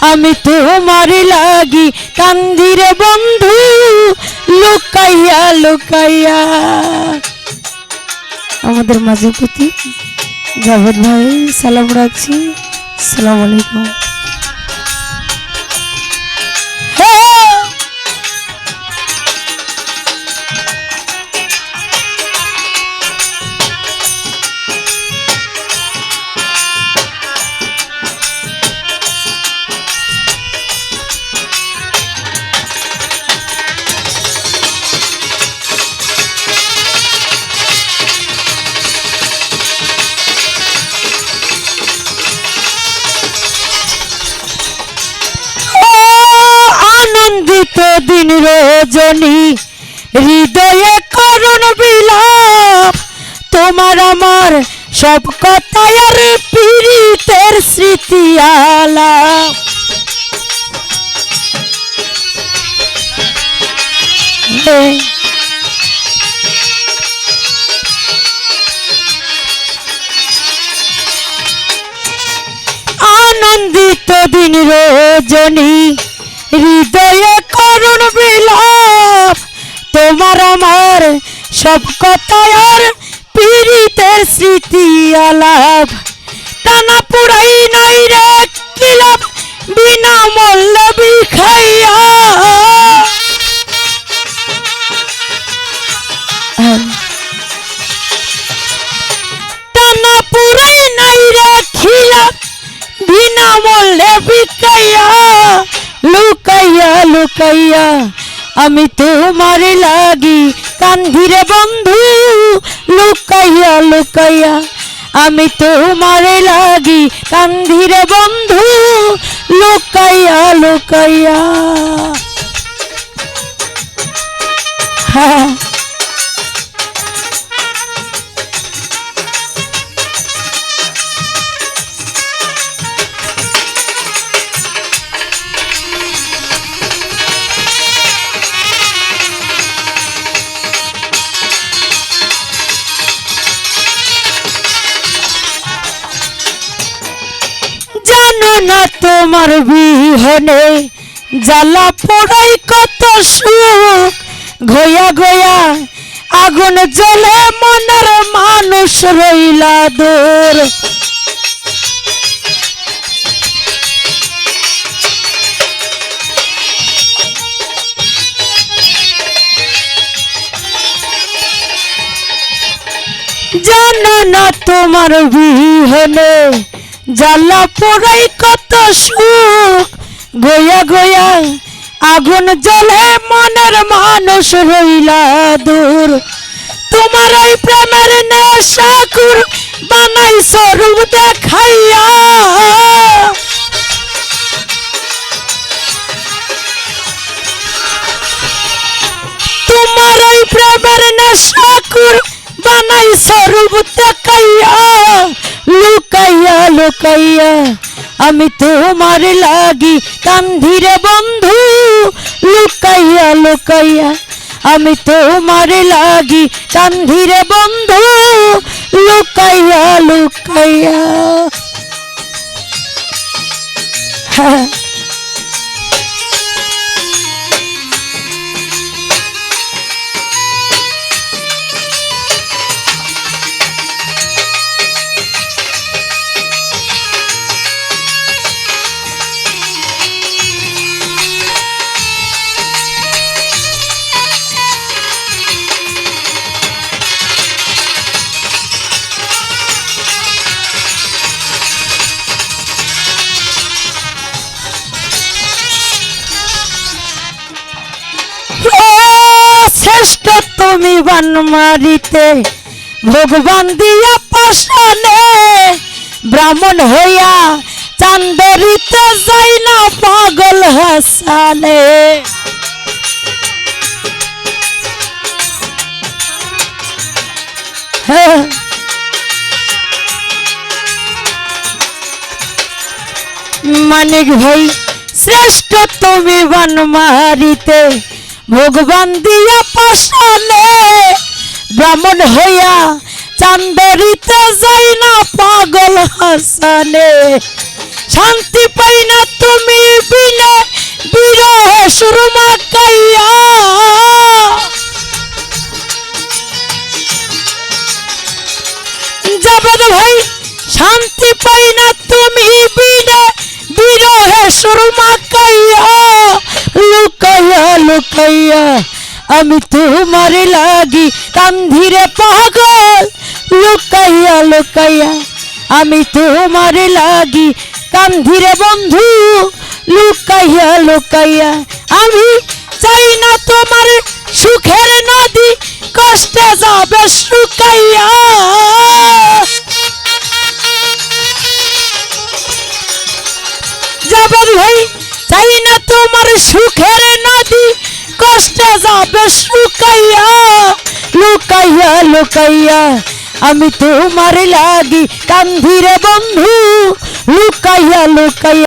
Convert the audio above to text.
আমি তোমার লাগি কান্দির বন্ধু, লুকাইয়া লুকাইয়া। আমাদের মাঝে প্রতি জাভেদ ভাই, সালাম রাখছি। সালাম আলাইকুম। আনন্দিত দিন রজনী, হৃদয়ে করুণ বিলাপ। তোমার আমার সব কথাই আর পীড়িতের স্মৃতি আলাপ। আনন্দিত দিন রজনী করুণ বিলাপ তোমার আমার সব কথায় আর পীড়িতের স্মৃতি আলাপ। টানা পুরাই নাই রে কিলাপ, বিনা মূল্য বিখাইয়া। টানা পুরাই নাই রে খিলাপ, বিনা মূল্যে বিকাইয়া লুকাইয়া লুকাইয়া, আমি তোমার লাগি কান্ধিরে বন্ধু। লুকাইয়া লুকাইয়া, আমি তোমার লাগি কান্ধিরে বন্ধু। লুকাইয়া লুকাইয়া। হ্যাঁ। না তোমার বিহনে, জ্বালা পোড়াই কত সুখ। ঘয়া ঘয়া আগুন জ্বলে মনের মানুষ রইলা দূর জানো না তোমার বিহনে জ্বালা পোড়াই কত সুখ। গয়া গয়া আগুন জ্বলে মনের মানুষ রইলা দূর। তোমার ওই প্রেমের নেশাকুর বানাই স্বরূপ দেখাইয়া। তোমার ওই প্রেমের নেশাকুর আমি তোমার লাগি কান্ধিরে বন্ধু লুকাইয়া লুকাইয়া আমি তোমার লাগি কান্ধিরে বন্ধু লুকাইয়া লুকাইয়া হ্যাঁ আমি বান মারিতে, ভগবান দিয়া পাশানে ব্রাহ্মণ হইয়া চান্দরিতে যাই না পাগল হাসানে। হ্যাঁ। মানিক ভাই, শ্রেষ্ঠ তুমি বনমারিতে ভগবান দিয়া পাশানে ব্রাহ্মণ হইয়া চান্দরিতে যাই না পাগল হাসানে। শান্তি পাই না তুমি বিনে বিরহে সুরমা কাইয়া যাবদ ভাই, শান্তি আমি তোমার লাগি কান্ধিরে পাগল, লুকাইয়া লুকাইয়া। আমি তোমার লাগি কান্ধিরে বন্ধু, লুকাইয়া লুকাইয়া। আমি চাই না তোমার সুখের নদী, কষ্টে যাবে শুকাইয়া। যাবার ভাই, চাই না তোমার নদী কষ্টে যাবে শুকাইয়া লুকাইয়া লুকাইয়া আমি তোমার লাগি কান্ধিরে বন্ধু লুকাইয়া লুকাইয়া।